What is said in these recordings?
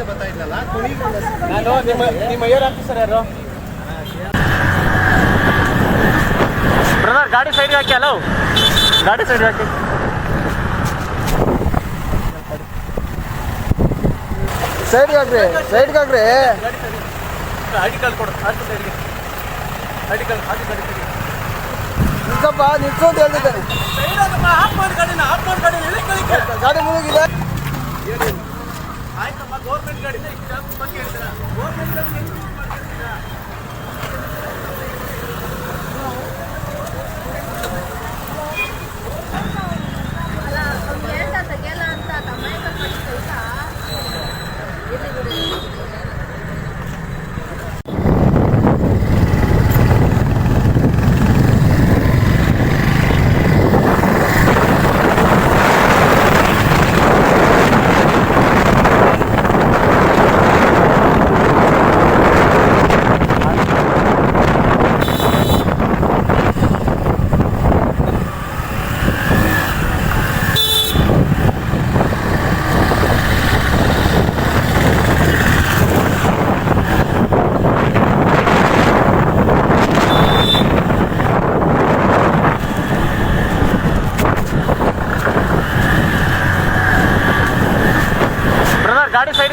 ಕೊನೆಗೆ ನಾನು ನಿಮ್ಮ ನಿಮ್ಮ ಏರ್ ಆಫೀಸರ್ ಯಾರು? ಬ್ರದರ್ ಗಾಡಿ ಸೈಡ್ ಹಾಕಿ ಅಲೋ ಗಾಡಿ ಸೈಡ್ ಹಾಕಿ. ಸೈಡ್ಗೆ ಹಾಕ್ರಿ ಸೈಡ್ಗೆ ಹಾಕ್ರಿ. ಐಡಿ ಕಾರ್ಡ್ ಕೊಡು ಹಾಕಿ ಸೈಡ್ಗೆ. ಐ ಡಿ ಕಾರ್ಡ್ ಹಾಕಿ ಗಾಡಿ ಸೈಡ್ಗೆ. ನಿಲ್ಸಪ್ಪ ನಿಲ್ಸು ಅಂತ ಹೇಳ್ತಿದ್ದಾನೆ ಸೈಡ್ ಆಗಮ್ಮ ಗೌರ್ಮೆಂಟ್ ಗಾಡಿನ ಇಷ್ಟು ಜಾಸ್ತಿ ಬಗ್ಗೆ ಹೇಳ್ತೀರಾ ಗೌರ್ಮೆಂಟ್ ಗಾಡಿ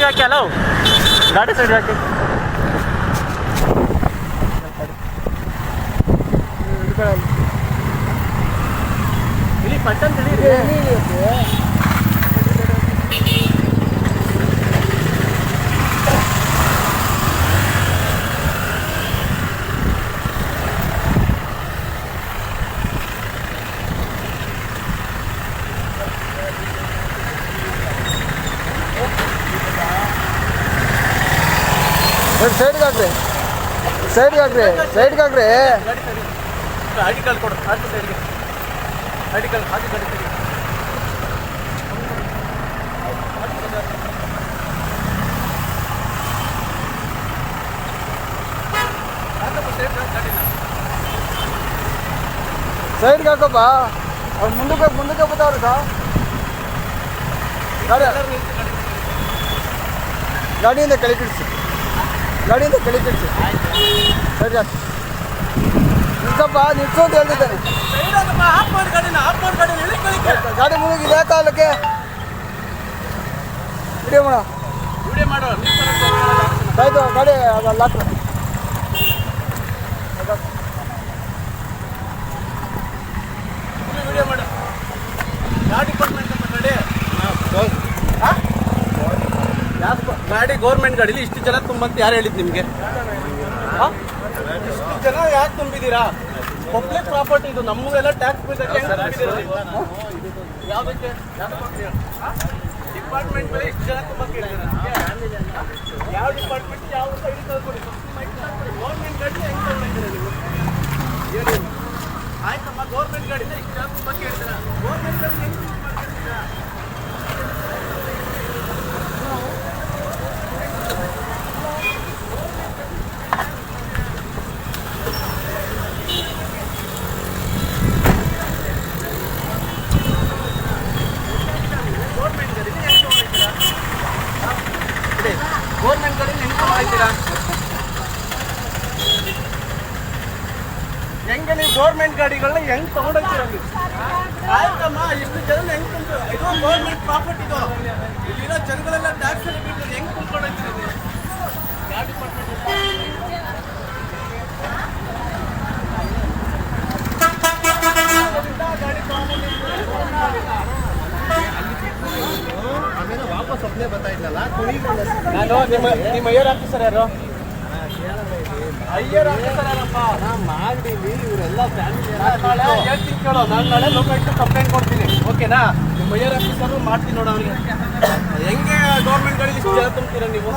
ಬ್ರದರ್ ಗಾಡಿ ಸೈಡ್ ಹಾಕಿ ಹಲೋ ಗಾಡಿ ಸೈಡ್ ಹಾಕಿ ಇಲ್ಲಿ ಪಟ್ಟನ್ ತಿಳಿಯಿರಿ ಸೈಡ್ಗೆ ಹಾಕ್ರಿ ಸೈಡ್ಗೆ ಹಾಕ್ರಿ ಸೈಡ್ಗೆ ಹಾಕ್ರಿ ಸೈಡ್ ಐ ಡಿ ಕಾರ್ಡ್ ಕೊಡು ಹಾಕಿ ಸೈಡ್ಗೆ ಐ ಡಿ ಕಾರ್ಡ್ ಹಾಕಿ ಗಾಡಿ ಸೈಡ್ಗೆ ಹಾಕಪ್ಪ ಸೈಡ್ ಗಾಡಿನ ಸೈಡ್ಗೆ ಹಾಕಪ್ಪ ಅವ್ರು ಮುಂದಕ್ಕೆ ಮುಂದಕ್ಕೆ ಬರ್ತಾವ್ರಿ ಗಾಡಿ. ಗಾಡಿಯಿಂದ ಗಾಡಿ ಗಾಡಿಯಿಂದ ಗಾಡಿಯಿಂದ ಕೆಳಗಿಳಿಸಿ ಸರಿ ಹಾಕಿ ನಿಲ್ಸಪ್ಪ ನಿಲ್ಸು ಅಂತ ಹೇಳ್ತಿದ್ದಾನೆ ಗಾಡಿ ಮುಳುಗಿ ಮುಳುಗಿದೆ ಕಾಲಕ್ಕೆ. ವಿಡಿಯೋ ಮಾಡ ವಿಡಿಯೋ ಮಾಡೋ ಆಯ್ತು ಗಾಡಿ ಅದು ಲಾಕ್ ವಿಡಿಯೋ ಮಾಡು ಯಾವ ಡಿಪಾರ್ಟ್ಮೆಂಟ್ ಅಂತ ಗಾಡಿ ಹಾ? ಬ- ಗೌರ್ಮೆಂಟ್ ಗಾಡಿಲಿ ಇಷ್ಟು ಜನ ತುಂಬಂತ ಯಾರು ಹೇಳಿದ್ ನಿಮಗೆ? ಇಷ್ಟು ಜನ ಯಾಕೆ ತುಂಬಿದೀರಾ? ಪಬ್ಲಿಕ್ ಪ್ರಾಪರ್ಟಿ ಇದು, ನಮಗೆಲ್ಲ ಟ್ಯಾಕ್ಸ್ ತುಂಬಿದ್ದೀರಾ? ಯಾವ್ದಕ್ಕೆ? ಡಿಪಾರ್ಟ್ಮೆಂಟ್ ಮೇಲೆ ಇಷ್ಟು ಜನ ತುಂಬಕ್ಕೆ ಹೇಳಿದ್ದೀರಾ ಯಾವ ಡಿಪಾರ್ಟ್ಮೆಂಟ್ ಯಾವ ಗೌರ್ಮೆಂಟ್ ಗಾಡಿ ಹೆಂಗ್ ತಗೊಂಡಿದ್ದೀರಾ ನೀವು? ಆಯ್ತಮ್ಮ ಗೌರ್ಮೆಂಟ್ ಗಾಡಿನ ಇಷ್ಟು ಜನ ತುಂಬ ಹೇಳ್ತೀರಾ ಗೌರ್ಮೆಂಟ್ ಗಾಡಿ ಹೆಂಗ್ use ಮಾಡ್ಕೊಳ್ತೀರಾ? ಗೌರ್ಮೆಂಟ್ ಗಾಡಿನ ಹೆಂಗ್ ತಗೊಂಡಿದ್ದೀರಾ? ಹಾ? ಬಿಡಿ. ಗಾಡಿನ ಹೆಂಗ್ ಹೆಂಗೆ ನೀವು ಗೌರ್ಮೆಂಟ್ ಗಾಡಿಗಳನ್ನ ಹೆಂಗ್ ತಗೊಂಡೋಗ್ತೀರ ನೀವು? ಇಷ್ಟು ಜನ ಹೆಂಗ್ ತುಂಬ ಇದು ಗೌರ್ಮೆಂಟ್ ಪ್ರಾಪರ್ಟಿ ಇದು. ಇಲ್ಲಿರೋ ಜನಗಳೆಲ್ಲ ಟ್ಯಾಕ್ಸ್ ಹೆಂಗ್ ತುಂಬ್ಕೊಂಡೋಗ್ತೀರ ಗಾಡಿ ಡಿಪಾರ್ಟ್ಮೆಂಟ್ ಗಾಡಿ ಬರ್ತಾ ಇದ್ನಲ್ಲ ನಾನು ನಿಮ್ಮ ನಿಮ್ಮ ಏರ್ ಆಫೀಸರ್ ಯಾರು? ಅಯ್ಯರ್ ಆಫೀಸರ್ ಯಾರಪ್ಪ? ಇವರೆಲ್ಲ ಫ್ಯಾಮಿಲಿ ನಾನ್ ನಾಳೆ ಹೇಳ್ತೀನಿ ಕೇಳೋ. ನಾನು ನಾಳೆ ಲೋಕಾಯುಕ್ತ ಕಂಪ್ಲೇಂಟ್ ಕೊಡ್ತೀನಿ. ಓಕೆನಾ ನಿಮ್ಮ ಮೇಯರ್ ಆಫೀಸರು ಮಾಡ್ತೀನಿ ನೋಡು ಅವ್ರಿಗೆ. ಹೆಂಗೆ ಗೌರ್ಮೆಂಟ್ ಗಾಡಿ ಇಷ್ಟು ಜನ ತುಂಬ್ತೀರಾ ನೀವು?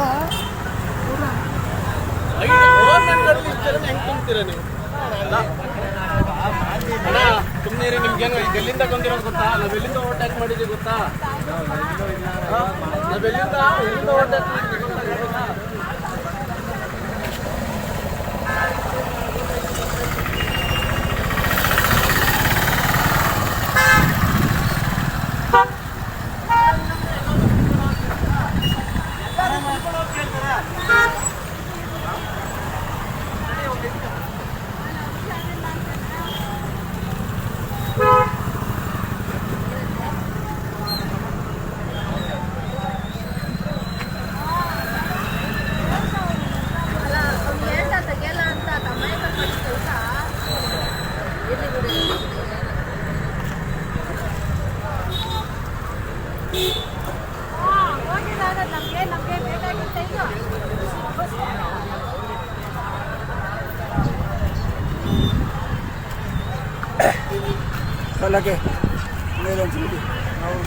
ಗೌರ್ಮೆಂಟ್ ಗಾಡಿ ಇಷ್ಟು ಜನ ಹೆಂಗೆ ತುಂಬ್ತೀರಾ ನೀವು? ಸುಮ್ಮನೆ ನಿಮ್ಗೇನು ಎಲ್ಲಿಂದ ಬಂದಿರೋದು ಗೊತ್ತಾ? ನಾವೆಲ್ಲಿಂದ ಓವರ್ಟೇಕ್ ಮಾಡಿದ್ದೀವಿ ಗೊತ್ತಾ? ನಾವೆಲ್ಲಿಂದ ನಾವ್ ಎಲ್ಲಿಂದ ಓವರ್ಟೇಕ್ ಮಾಡಿದ್ದೀವಿ ಕಲ್ಲಕ್ಕೆ ಮೇಲೆ ಒಂದು ನಾವು